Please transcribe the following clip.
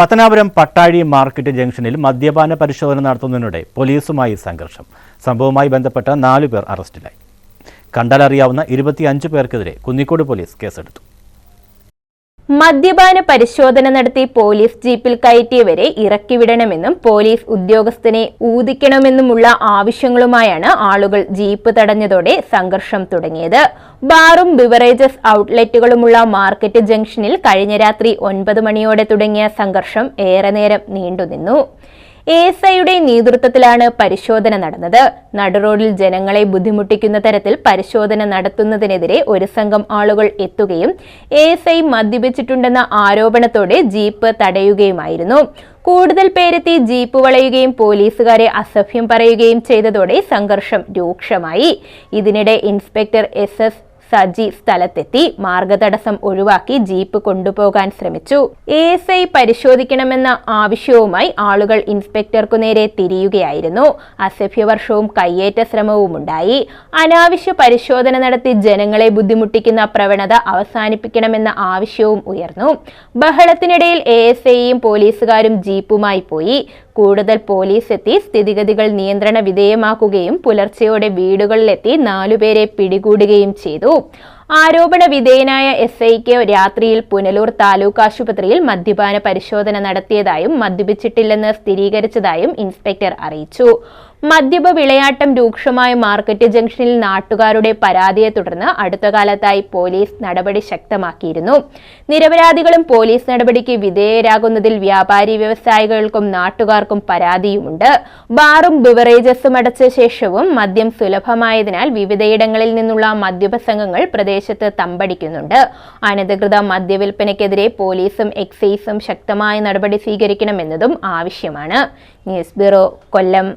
Pathanapuram Pattazhi market ജംഗ്ഷനിൽ മദ്യപാന പരിശോധന നടത്തുന്നതിനിടെ പോലീസുമായി സംഘർഷം. സംഭവവുമായി ബന്ധപ്പെട്ട നാലു പേർ അറസ്റ്റിലായി. കണ്ടാലറിയാവുന്ന ഇരുപത്തിയഞ്ച് പേർക്കെതിരെ കുന്നിക്കോട് പോലീസ് കേസെടുത്തു. മദ്യപാന പരിശോധന നടത്തി പോലീസ് ജീപ്പിൽ കയറ്റിയവരെ ഇറക്കിവിടണമെന്നും പോലീസ് ഉദ്യോഗസ്ഥനെ ഊതിക്കണമെന്നുമുള്ള ആവശ്യങ്ങളുമായാണ് ആളുകൾ ജീപ്പ് തടഞ്ഞതോടെ സംഘർഷം തുടങ്ങിയത്. ബാറും ബിവറേജസ് ഔട്ട്ലെറ്റുകളുമുള്ള മാർക്കറ്റ് ജംഗ്ഷനിൽ കഴിഞ്ഞ രാത്രി ഒൻപത് മണിയോടെ തുടങ്ങിയ സംഘർഷം ഏറെ നേരം നീണ്ടുനിന്നു. എസ് ഐയുടെ നേതൃത്വത്തിലാണ് പരിശോധന നടന്നത്. നടുറോഡിൽ ജനങ്ങളെ ബുദ്ധിമുട്ടിക്കുന്ന തരത്തിൽ പരിശോധന നടത്തുന്നതിനെതിരെ ഒരു സംഘം ആളുകൾ എത്തുകയും എസ് ഐ മദ്യപിച്ചിട്ടുണ്ടെന്ന ആരോപണത്തോടെ ജീപ്പ് തടയുകയുമായിരുന്നു. കൂടുതൽ പേരെത്തി ജീപ്പ് വളയുകയും പോലീസുകാരെ അസഭ്യം പറയുകയും ചെയ്തതോടെ സംഘർഷം രൂക്ഷമായി. ഇതിനിടെ ഇൻസ്പെക്ടർ എസ് എസ് സജി സ്ഥലത്തെത്തി മാർഗതടസ്സം ഒഴിവാക്കി ജീപ്പ് കൊണ്ടുപോകാൻ ശ്രമിച്ചു. എ എസ് ഐ പരിശോധിക്കണമെന്ന ആവശ്യവുമായി ആളുകൾ ഇൻസ്പെക്ടർക്കു നേരെ തിരിയുകയായിരുന്നു. അസഭ്യവർഷവും കയ്യേറ്റ ശ്രമവും ഉണ്ടായി. അനാവശ്യ പരിശോധന നടത്തി ജനങ്ങളെ ബുദ്ധിമുട്ടിക്കുന്ന പ്രവണത അവസാനിപ്പിക്കണമെന്ന ആവശ്യവും ഉയർന്നു. ബഹളത്തിനിടയിൽ എ എസ് ഐയും പോലീസുകാരും ജീപ്പുമായി പോയി. കൂടുതൽ പോലീസ് എത്തി സ്ഥിതിഗതികൾ നിയന്ത്രണ വിധേയമാക്കുകയും പുലർച്ചെയോടെ വീടുകളിലെത്തി നാലുപേരെ പിടികൂടുകയും ചെയ്തു. ആരോപണ വിധേയനായ എസ് ഐക്ക് രാത്രിയിൽ പുനലൂർ താലൂക്ക് ആശുപത്രിയിൽ മദ്യപാന പരിശോധന നടത്തിയതായും മദ്യപിച്ചിട്ടില്ലെന്ന് സ്ഥിരീകരിച്ചതായും ഇൻസ്പെക്ടർ അറിയിച്ചു. മദ്യപ വിളയാട്ടം രൂക്ഷമായ മാർക്കറ്റ് ജംഗ്ഷനിൽ നാട്ടുകാരുടെ പരാതിയെ തുടർന്ന് അടുത്ത കാലത്തായി പോലീസ് നടപടി ശക്തമാക്കിയിരുന്നു. നിരപരാധികളും പോലീസ് നടപടിക്ക് വിധേയരാകുന്നതിൽ വ്യാപാരി വ്യവസായികൾക്കും നാട്ടുകാർക്കും പരാതിയുമുണ്ട്. ബാറും ബിവറേജസും അടച്ച ശേഷവും മദ്യം സുലഭമായതിനാൽ വിവിധയിടങ്ങളിൽ നിന്നുള്ള മദ്യപ സംഘങ്ങൾ പ്രദേശത്ത് തമ്പടിക്കുന്നുണ്ട്. അനധികൃത മദ്യവിൽപ്പനയ്ക്കെതിരെ പോലീസും എക്സൈസും ശക്തമായ നടപടി സ്വീകരിക്കണമെന്നതും ആവശ്യമാണ്. News bureau Kollam.